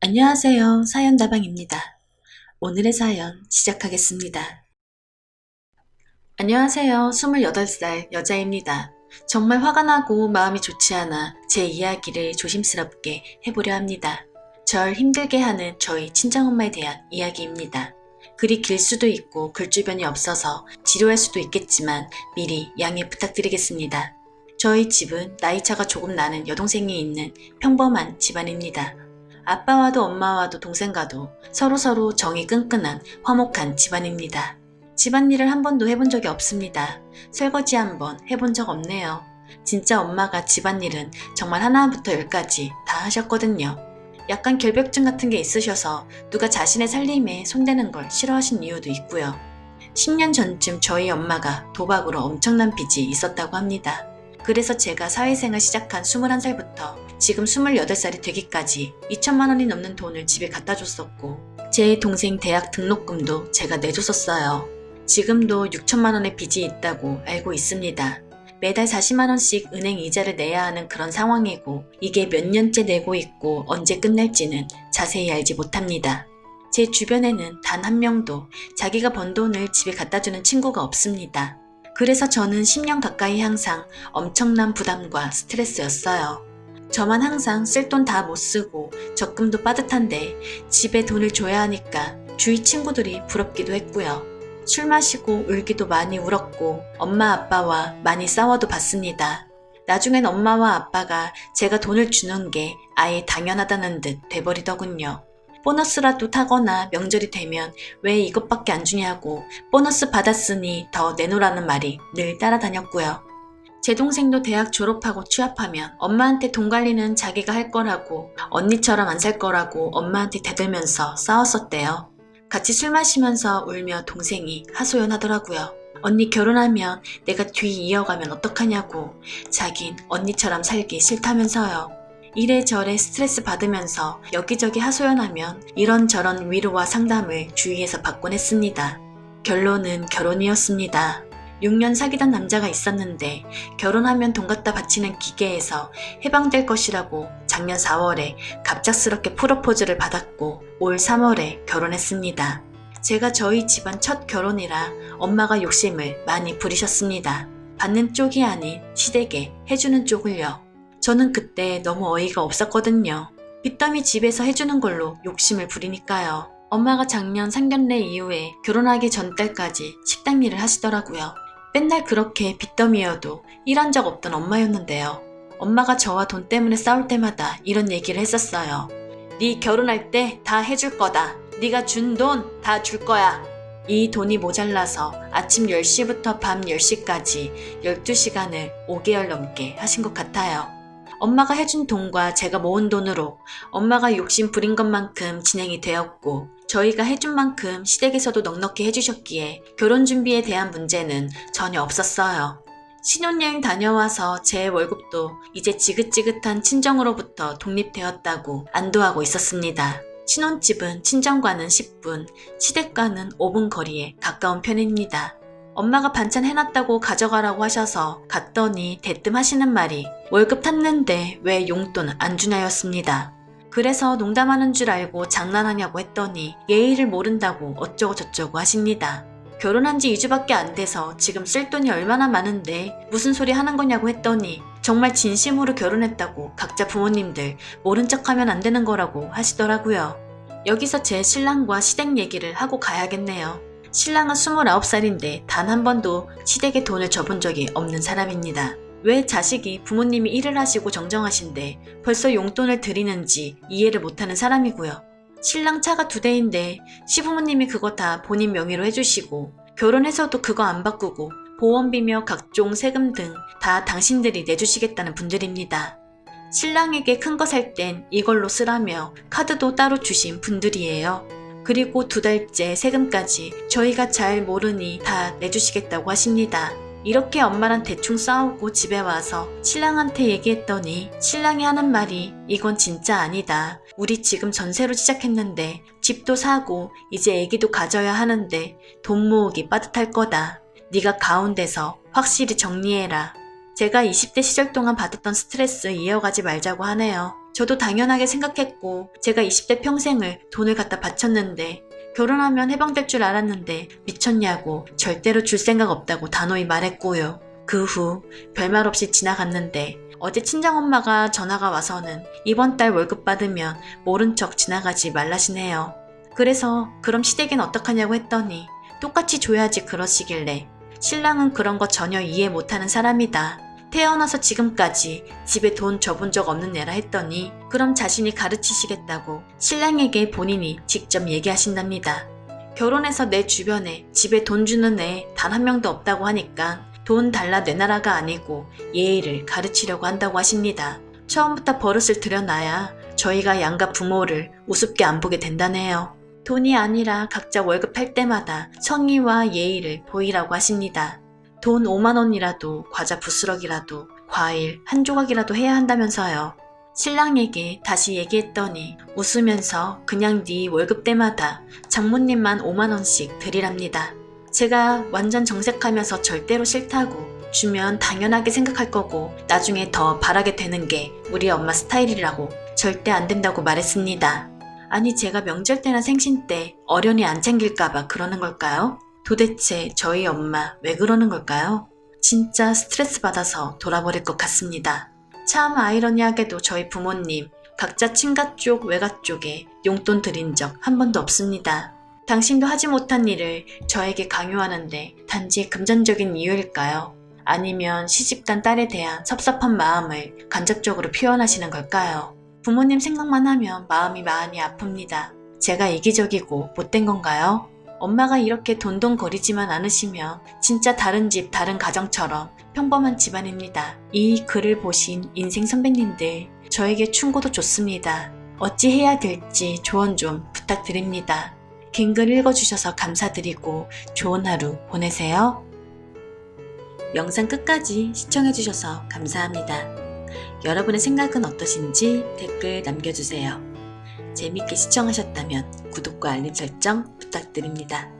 안녕하세요. 사연다방입니다. 오늘의 사연 시작하겠습니다. 안녕하세요. 28살 여자입니다. 정말 화가 나고 마음이 좋지 않아 제 이야기를 조심스럽게 해보려 합니다. 절 힘들게 하는 저희 친정엄마에 대한 이야기입니다. 글이 길 수도 있고 글 주변이 없어서 지루할 수도 있겠지만 미리 양해 부탁드리겠습니다. 저희 집은 나이차가 조금 나는 여동생이 있는 평범한 집안입니다. 아빠와도 엄마와도 동생과도 서로서로 정이 끈끈한 화목한 집안입니다. 집안일을 한 번도 해본 적이 없습니다. 설거지 한 번 해본 적 없네요. 진짜 엄마가 집안일은 정말 하나부터 열까지 다 하셨거든요. 약간 결벽증 같은 게 있으셔서 누가 자신의 살림에 손대는 걸 싫어하신 이유도 있고요. 10년 전쯤 저희 엄마가 도박으로 엄청난 빚이 있었다고 합니다. 그래서 제가 사회생활 시작한 21살부터 지금 28살이 되기까지 2천만 원이 넘는 돈을 집에 갖다 줬었고 제 동생 대학 등록금도 제가 내줬었어요. 지금도 6천만 원의 빚이 있다고 알고 있습니다. 매달 40만 원씩 은행 이자를 내야 하는 그런 상황이고 이게 몇 년째 내고 있고 언제 끝날지는 자세히 알지 못합니다. 제 주변에는 단 한 명도 자기가 번 돈을 집에 갖다 주는 친구가 없습니다. 그래서 저는 10년 가까이 항상 엄청난 부담과 스트레스였어요. 저만 항상 쓸 돈 다 못 쓰고 적금도 빠듯한데 집에 돈을 줘야 하니까 주위 친구들이 부럽기도 했고요. 술 마시고 울기도 많이 울었고 엄마 아빠와 많이 싸워도 봤습니다. 나중엔 엄마와 아빠가 제가 돈을 주는 게 아예 당연하다는 듯 돼버리더군요. 보너스라도 타거나 명절이 되면 왜 이것밖에 안 주냐고 보너스 받았으니 더 내놓으라는 말이 늘 따라다녔고요. 제 동생도 대학 졸업하고 취업하면 엄마한테 돈 관리는 자기가 할 거라고 언니처럼 안 살 거라고 엄마한테 대들면서 싸웠었대요. 같이 술 마시면서 울며 동생이 하소연하더라고요. 언니 결혼하면 내가 뒤 이어가면 어떡하냐고 자긴 언니처럼 살기 싫다면서요. 이래저래 스트레스 받으면서 여기저기 하소연하면 이런저런 위로와 상담을 주위에서 받곤 했습니다. 결론은 결혼이었습니다. 6년 사귀던 남자가 있었는데 결혼하면 돈 갖다 바치는 기계에서 해방될 것이라고 작년 4월에 갑작스럽게 프로포즈를 받았고 올 3월에 결혼했습니다. 제가 저희 집안 첫 결혼이라 엄마가 욕심을 많이 부리셨습니다. 받는 쪽이 아닌 시댁에 해주는 쪽을요. 저는 그때 너무 어이가 없었거든요. 빚더미 집에서 해주는 걸로 욕심을 부리니까요. 엄마가 작년 상견례 이후에 결혼하기 전달까지 식당 일을 하시더라고요. 맨날 그렇게 빚더미여도 일한 적 없던 엄마였는데요. 엄마가 저와 돈 때문에 싸울 때마다 이런 얘기를 했었어요. 네 결혼할 때 다 해줄 거다. 네가 준 돈 다 줄 거야. 이 돈이 모자라서 아침 10시부터 밤 10시까지 12시간을 5개월 넘게 하신 것 같아요. 엄마가 해준 돈과 제가 모은 돈으로 엄마가 욕심 부린 것만큼 진행이 되었고 저희가 해준 만큼 시댁에서도 넉넉히 해주셨기에 결혼 준비에 대한 문제는 전혀 없었어요. 신혼여행 다녀와서 제 월급도 이제 지긋지긋한 친정으로부터 독립되었다고 안도하고 있었습니다. 신혼집은 친정과는 10분, 시댁과는 5분 거리에 가까운 편입니다. 엄마가 반찬 해놨다고 가져가라고 하셔서 갔더니 대뜸 하시는 말이 월급 탔는데 왜 용돈 안 주냐였습니다. 그래서 농담하는 줄 알고 장난하냐고 했더니 예의를 모른다고 어쩌고 저쩌고 하십니다. 결혼한 지 2주밖에 안 돼서 지금 쓸 돈이 얼마나 많은데 무슨 소리 하는 거냐고 했더니 정말 진심으로 결혼했다고 각자 부모님들 모른 척 하면 안 되는 거라고 하시더라고요. 여기서 제 신랑과 시댁 얘기를 하고 가야겠네요. 신랑은 29살인데 단 한 번도 시댁에 돈을 줘본 적이 없는 사람입니다. 왜 자식이 부모님이 일을 하시고 정정하신데 벌써 용돈을 드리는지 이해를 못하는 사람이고요. 신랑 차가 두 대인데 시부모님이 그거 다 본인 명의로 해주시고 결혼해서도 그거 안 바꾸고 보험비며 각종 세금 등 다 당신들이 내주시겠다는 분들입니다. 신랑에게 큰 거 살 땐 이걸로 쓰라며 카드도 따로 주신 분들이에요. 그리고 두 달째 세금까지 저희가 잘 모르니 다 내주시겠다고 하십니다. 이렇게 엄마랑 대충 싸우고 집에 와서 신랑한테 얘기했더니 신랑이 하는 말이 이건 진짜 아니다. 우리 지금 전세로 시작했는데 집도 사고 이제 애기도 가져야 하는데 돈 모으기 빠듯할 거다. 네가 가운데서 확실히 정리해라. 제가 20대 시절 동안 받았던 스트레스 이어가지 말자고 하네요. 저도 당연하게 생각했고 제가 20대 평생을 돈을 갖다 바쳤는데 결혼하면 해방될 줄 알았는데 미쳤냐고 절대로 줄 생각 없다고 단호히 말했고요. 그 후 별말 없이 지나갔는데 어제 친정엄마가 전화가 와서는 이번 달 월급 받으면 모른 척 지나가지 말라시네요. 그래서 그럼 시댁엔 어떡하냐고 했더니 똑같이 줘야지 그러시길래 신랑은 그런 거 전혀 이해 못하는 사람이다. 태어나서 지금까지 집에 돈 줘본 적 없는 애라 했더니 그럼 자신이 가르치시겠다고 신랑에게 본인이 직접 얘기하신답니다. 결혼해서 내 주변에 집에 돈 주는 애 단 한 명도 없다고 하니까 돈 달라 내놔라가 아니고 예의를 가르치려고 한다고 하십니다. 처음부터 버릇을 들여놔야 저희가 양가 부모를 우습게 안 보게 된다네요. 돈이 아니라 각자 월급 할 때마다 성의와 예의를 보이라고 하십니다. 돈 5만 원이라도 과자 부스럭이라도 과일 한 조각이라도 해야 한다면서요. 신랑에게 다시 얘기했더니 웃으면서 그냥 네 월급 때마다 장모님만 5만 원씩 드리랍니다. 제가 완전 정색하면서 절대로 싫다고 주면 당연하게 생각할 거고 나중에 더 바라게 되는 게 우리 엄마 스타일이라고 절대 안 된다고 말했습니다. 아니 제가 명절 때나 생신 때 어련히 안 챙길까봐 그러는 걸까요? 도대체 저희 엄마 왜 그러는 걸까요? 진짜 스트레스 받아서 돌아버릴 것 같습니다. 참 아이러니하게도 저희 부모님 각자 친가 쪽 외가 쪽에 용돈 드린 적 한 번도 없습니다. 당신도 하지 못한 일을 저에게 강요하는데 단지 금전적인 이유일까요? 아니면 시집간 딸에 대한 섭섭한 마음을 간접적으로 표현하시는 걸까요? 부모님 생각만 하면 마음이 많이 아픕니다. 제가 이기적이고 못된 건가요? 엄마가 이렇게 돈돈거리지만 않으시면 진짜 다른 집, 다른 가정처럼 평범한 집안입니다. 이 글을 보신 인생 선배님들, 저에게 충고도 좋습니다. 어찌 해야 될지 조언 좀 부탁드립니다. 긴 글 읽어주셔서 감사드리고 좋은 하루 보내세요. 영상 끝까지 시청해주셔서 감사합니다. 여러분의 생각은 어떠신지 댓글 남겨주세요. 재밌게 시청하셨다면 구독과 알림 설정 부탁드립니다.